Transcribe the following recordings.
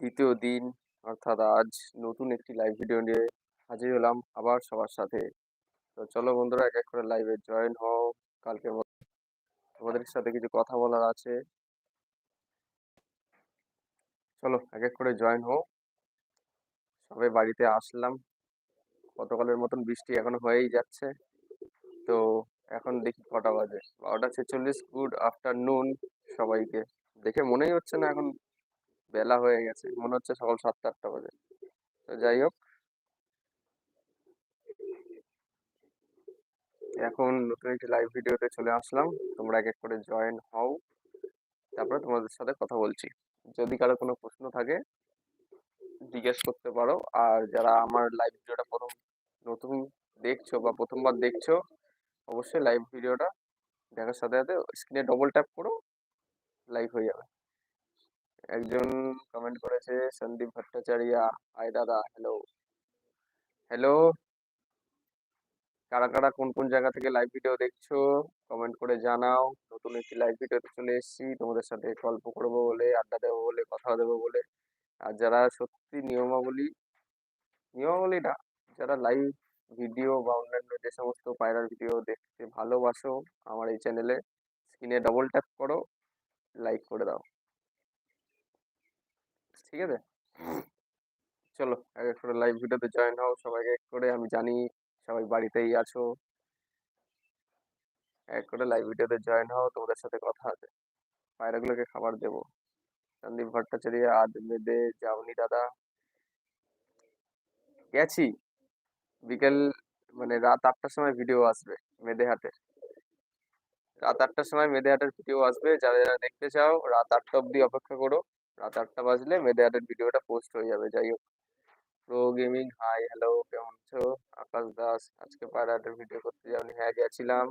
দ্বিতীয় দিন, অর্থাৎ আজ নতুন একটি লাইভ ভিডিও নিয়ে হাজির হলাম আবার সবার সাথে। তো চলো বন্ধুরা, এক এক করে লাইভে জয়েন হও। কালকের মতো তোমাদের সাথে কিছু কথা বলার আছে। চলো এক এক করে জয়েন হও। সবাই বাড়িতে আসলাম। গতকালের মতন বৃষ্টি এখনও হয়েই যাচ্ছে। তো এখন দেখি কটা বাজে। বারোটা ছেচল্লিশ গুড আফটারনুন সবাইকে। দেখে মনেই হচ্ছে না এখন বেলা হয়ে গেছে, মনে হচ্ছে সকাল সাতটা, আটটা বাজে। তো যাই হোক। এখন নতুন একটি লাইভ ভিডিওতে চলে আসলাম। তোমরা এক এক করে জয়েন হও। তারপরে তোমাদের সাথে কথা বলছি। যদি কারও কোনো প্রশ্ন থাকে, জিজ্ঞেস করতে পারো। আর যারা আমার লাইভ ভিডিওটা প্রথম, নতুন দেখছ বা প্রথমবার দেখছ, অবশ্যই লাইভ ভিডিওটা দেখার সাথে সাথে স্ক্রিনে ডবল ট্যাপ করো লাইভ হয়ে যাবে। একজন কমেন্ট করেছে, সন্দীপ ভট্টাচার্যা। আয় দাদা হ্যালো হ্যালো কারা কারা কোন কোন জায়গা থেকে লাইভ ভিডিও দেখছ কমেন্ট করে জানাও। নতুন একটি লাইভ ভিডিওতে চলে এসেছি। তোমাদের সাথে গল্প করব বলে, আড্ডা দেবো বলে কথা দেবো বলে। আর যারা সত্যি নিয়মাবলী নিয়মাবলী না, যারা লাইভ ভিডিও বা অন্যান্য যে সমস্ত পায়রার ভিডিও দেখতে ভালোবাসো, আমার এই চ্যানেলে স্ক্রিনে ডবল ট্যাপ করো লাইক করে দাও। ঠিক আছে? চলো, এক এক করে লাইভ ভিডিওতে জয়েন হও সবাইকে এক করে। আমি জানি সবাই বাড়িতেই আছো। এক করে লাইভ ভিডিওতে জয়েন হও, তোমাদের সাথে কথা আছে। পায়রাগুলোকে খাবার দেবো। সন্দীপ ভট্টাচার্য, আদ মেদে যাওনি দাদা। গেছি। বিকেল মানে রাত আটটার সময় ভিডিও আসবে মেদেহাটের রাত আটটার সময় মেদেহাটের ভিডিও আসবে। যারা যারা দেখতে চাও, রাত আটটা অব্দি অপেক্ষা করো। রাত আটটা বাজলে মেদেহাটের ভিডিওটা পোস্ট হয়ে যাবে, যাই হোক। প্রো গেমিং হাই হ্যালো কেমন আছো? আকাশ দাস, আজকে পায়রাহাটের ভিডিও করতে যাওনি হ্যাঁ গেছিলাম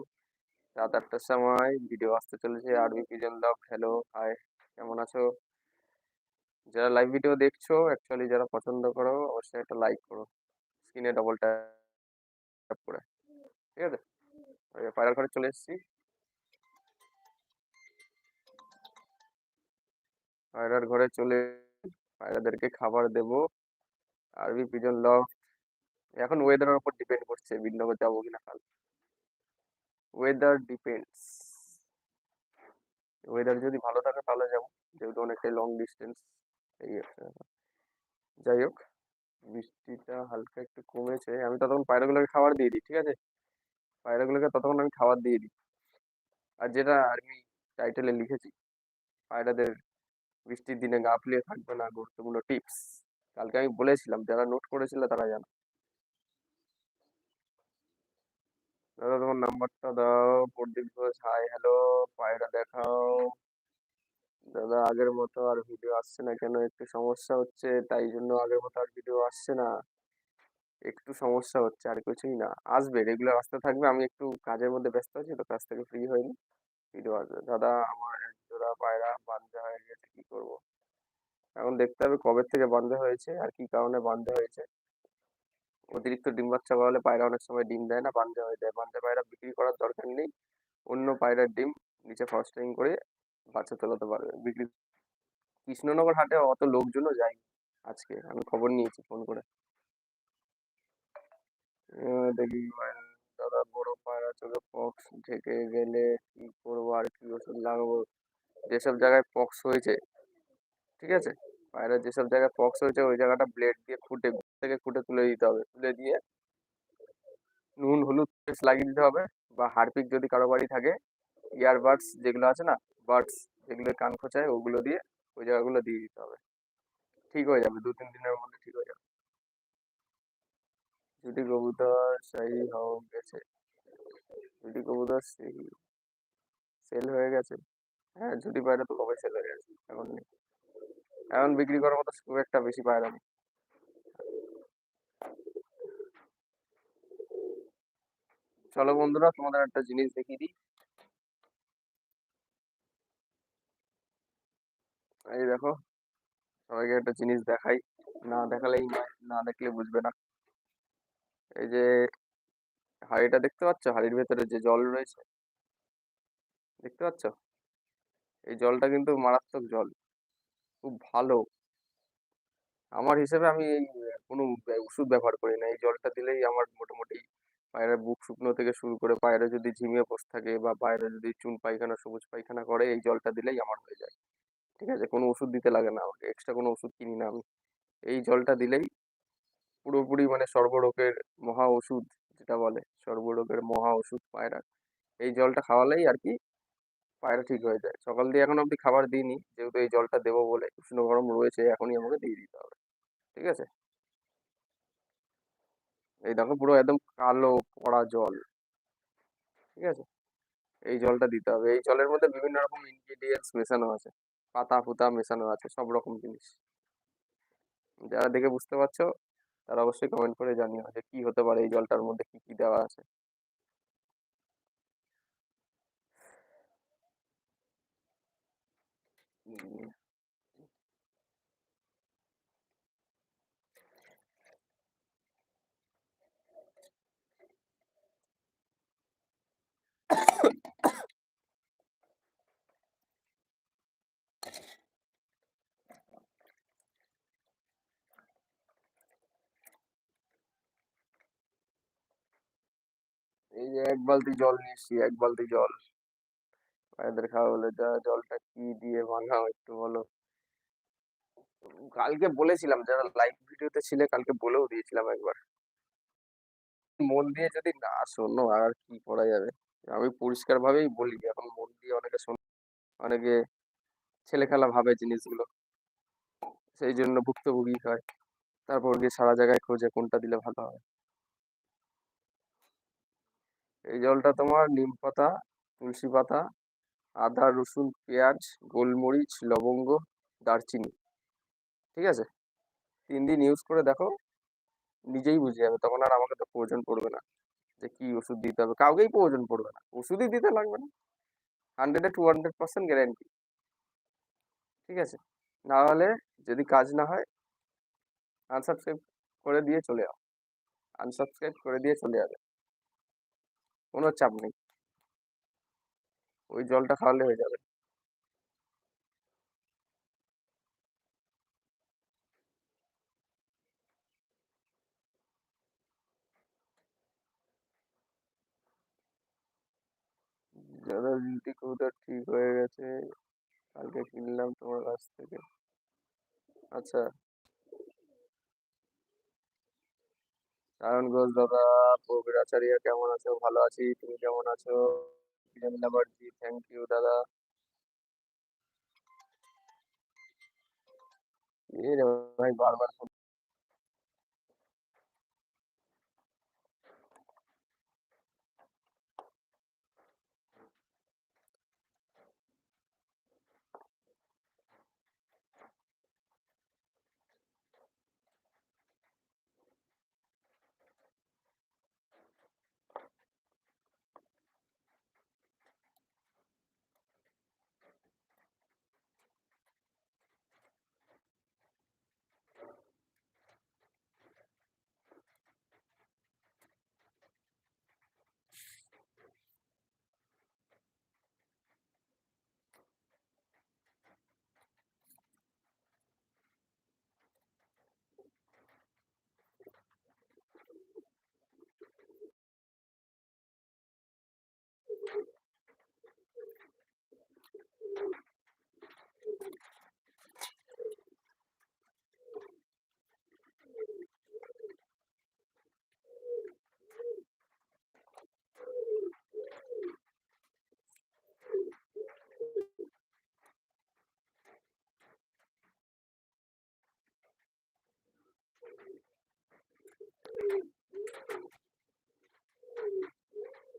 রাত আটটার সময় ভিডিও আসতে চলেছে আরবি পিজন লক হ্যালো হাই কেমন আছো? যারা লাইভ ভিডিও দেখছ অ্যাকচুয়ালি যারা পছন্দ করো, অবশ্যই একটা লাইক করো স্ক্রিনে ডবল ট্যাপ করে, ঠিক আছে? পায়রার ঘরে চলে এসেছি। পায়রার ঘরে চলে পায়রাদেরকে খাবার দেব। আরবি পিজন লক এখন ওয়েদারের উপর ডিপেন্ড করছে বিনগর যাব কিনা কাল। ওয়েদার ডিপেন্ডস ওয়েদার যদি ভালো থাকে তাহলে যাব। যেহেতু অনেকটাই লং ডিস্টেন্স এই যাই হোক, বৃষ্টিটা হালকা একটু কমেছে। আমি ততক্ষণ পায়রাগুলোকে খাবার দিয়ে দিই, ঠিক আছে? পায়রাগুলোকে ততক্ষণ আমি খাবার দিয়ে দিই। আর যেটা আমি টাইটেলে লিখেছি, পায়রাদের বৃষ্টির দিনে গা ফুলিয়ে থাকবে না গুরুত্বপূর্ণ টিপস কালকে আমি বলেছিলাম, যারা নোট করেছিল তারা জানো। দাদা, তোমার নাম্বারটা দাও। প্রদীপ ঘোষ হাই হ্যালো পায়রা দেখাও। দাদা, আগের মতো আর ভিডিও আসছে না কেন? একটু সমস্যা হচ্ছে, তাই জন্য আগের মতো আর ভিডিও আসছে না। একটু সমস্যা হচ্ছে, আর কিছুই না। আসবে রেগুলার আসতে থাকবে। আমি একটু কাজের মধ্যে ব্যস্ত আছি, তো কাজ থেকে ফ্রি হয়নি ভিডিও আসবে। দাদা, আমার জোড়া পায়রা, বান্ধা হয়ে গেছে কি করব? এখন দেখতে হবে কবে থেকে বান্ধা হয়েছে আর কি কারণে বান্ধা হয়েছে। অতিরিক্ত ডিম বাচ্চা বাড়ালে পায়রা অনেক সময় ডিম দেয় না, বান্ধা হয়ে যায়। বান্ধা পায়রা বিক্রি করার দরকার নেই, অন্য পায়রার ডিম নিচে ফস্টারিং করে বাচ্চা তোলাতে পারবে। বিক্রি কৃষ্ণনগর হাটে অত লোকজনও যায় আজকে, আমি খবর নিয়েছি ফোন করে। দেখি দাদা, বড় পায়রা চোখে পক্স ঢেকে গেলে কি করব আর কি ওষুধ লাগাবো? যেসব জায়গায় পক্স হয়েছে, ঠিক আছে? পায়রার যেসব জায়গায় পক্স হয়েছে, ওই জায়গাটা ব্লেড দিয়ে খুঁটে থেকে খুঁটে তুলে দিতে হবে। তুলে দিয়ে নুন, হলুদ, পেস্ট লাগিয়ে দিতে হবে বা হারপিক যদি কারও বাড়ি থাকে ইয়ারবাডস যেগুলো আছে না বাডস যেগুলো কান খোঁচায়, ওগুলো দিয়ে ওই জায়গাগুলো দিয়ে দিতে হবে। ঠিক হয়ে যাবে দু তিন দিনের মধ্যে ঠিক হয়ে যাবে। জুটি কবুতর সেই হয়ে গেছে জুটি কবুতর সেই সেল হয়ে গেছে হ্যাঁ জুটি পায়রা তো কবে হয়ে গেছে এখন নেই। এখন বিক্রি করার মতো খুব একটা বেশি পায়রা নেই। চলো বন্ধুরা, তোমাদের একটা জিনিস দেখিয়ে দিই। এই দেখো, সবাইকে একটা জিনিস দেখাই। না দেখালেই না দেখলে বুঝবে না। এই যে, হাঁড়িটা দেখতে পাচ্ছ? হাঁড়ির ভেতরে যে জল রয়েছে। দেখতে পাচ্ছ? এই জলটা কিন্তু মারাত্মক জল। খুব ভালো। আমার হিসেবে আমি এই, কোনো ওষুধ ব্যবহার করি না। এই জলটা দিলেই আমার মোটামুটি পায়রার বুক শুকনো থেকে শুরু করে পায়রা যদি ঝিমিয়ে বসে থাকে বা পায়রা যদি চুন পায়খানা, সবুজ পায়খানা করে, এই জলটা দিলেই আমার হয়ে যায়। ঠিক আছে? কোনো ওষুধ দিতে লাগে না আমাকে। এক্সট্রা কোনো ওষুধ কিনি না আমি। এই জলটা দিলেই পুরোপুরি মানে সর্বরোগের মহা ওষুধ যেটা বলে, সর্বরোগের মহা ওষুধ পায়রা। এই জলটা খাওয়ালেই আর কি পায়রা ঠিক হয়ে যায়। সকাল দিয়ে এখন অবধি খাবার দিইনি। যেহেতু এই জলটা দেবো বলে উষ্ণ গরম রয়েছে, এখনই আমাকে দিয়ে দিতে হবে। ঠিক আছে? এই দেখো পুরো একদম কালো কড়া জল। ঠিক আছে? এই জলটা দিতে হবে। এই জলের মধ্যে বিভিন্ন রকম ইনগ্রিডিয়েন্টস মেশানো আছে। পাতা, ফুতা মেশানো আছে, সব রকম জিনিস। যারা দেখে বুঝতে পারছ, তারা অবশ্যই কমেন্ট করে জানিও যে কি হতে পারে এই জলটার মধ্যে, কি কি দেওয়া আছে। এই যে এক বালতি জল নিয়ে এসছি এক বালতি জল। পায়রাদের খাওয়া বলে যা জলটা কি দিয়ে বানাও একটু বলো। কালকে বলেছিলাম, যারা লাইভ ভিডিওতে ছিলে কালকে বলেও দিয়েছিলাম একবার। মন দিয়ে যদি না শোনো, আর কি করা যাবে? আমি পরিষ্কার ভাবেই বলি, এখন মন দিয়ে অনেকে শোনে, অনেকে ছেলে খেলা ভাবে জিনিসগুলো। সেই জন্য ভুক্তভোগী হয়। তারপর গিয়ে সারা জায়গায় খোঁজে কোনটা দিলে ভালো হয়। এই জলটা তোমার নিম পাতা, তুলসী পাতা, আদা, রসুন, পেঁয়াজ, গোলমরিচ, লবঙ্গ, দারচিনি, ঠিক আছে? তিন দিন ইউজ করে দেখো, নিজেই বুঝে যাবে। তখন আর আমাকে তো প্রয়োজন পড়বে না যে কি ওষুধ দিতে হবে। কাউকেই প্রয়োজন পড়বে না। ওষুধই দিতে লাগবে না। হান্ড্রেডে টু হান্ড্রেড পার্সেন্ট গ্যারান্টি ঠিক আছে? না হলে যদি কাজ না হয় আনসাবস্ক্রাইব করে দিয়ে চলে যাও। আনসাবস্ক্রাইব করে দিয়ে চলে যাবে। কোনো চাপ নেই। ওই জলটা খাওয়ালে হয়ে যাবে। ঠিক হয়ে গেছে। কালকে কিনলাম তোমার কাছ থেকে। আচ্ছা। সায়ন ঘোষ দাদা, প্রবীর আচার্য কেমন আছো? ভালো আছি, তুমি কেমন আছো? বিরেন্দ্র বার্জি থ্যাংক ইউ দাদা। এই ভাই, বারবার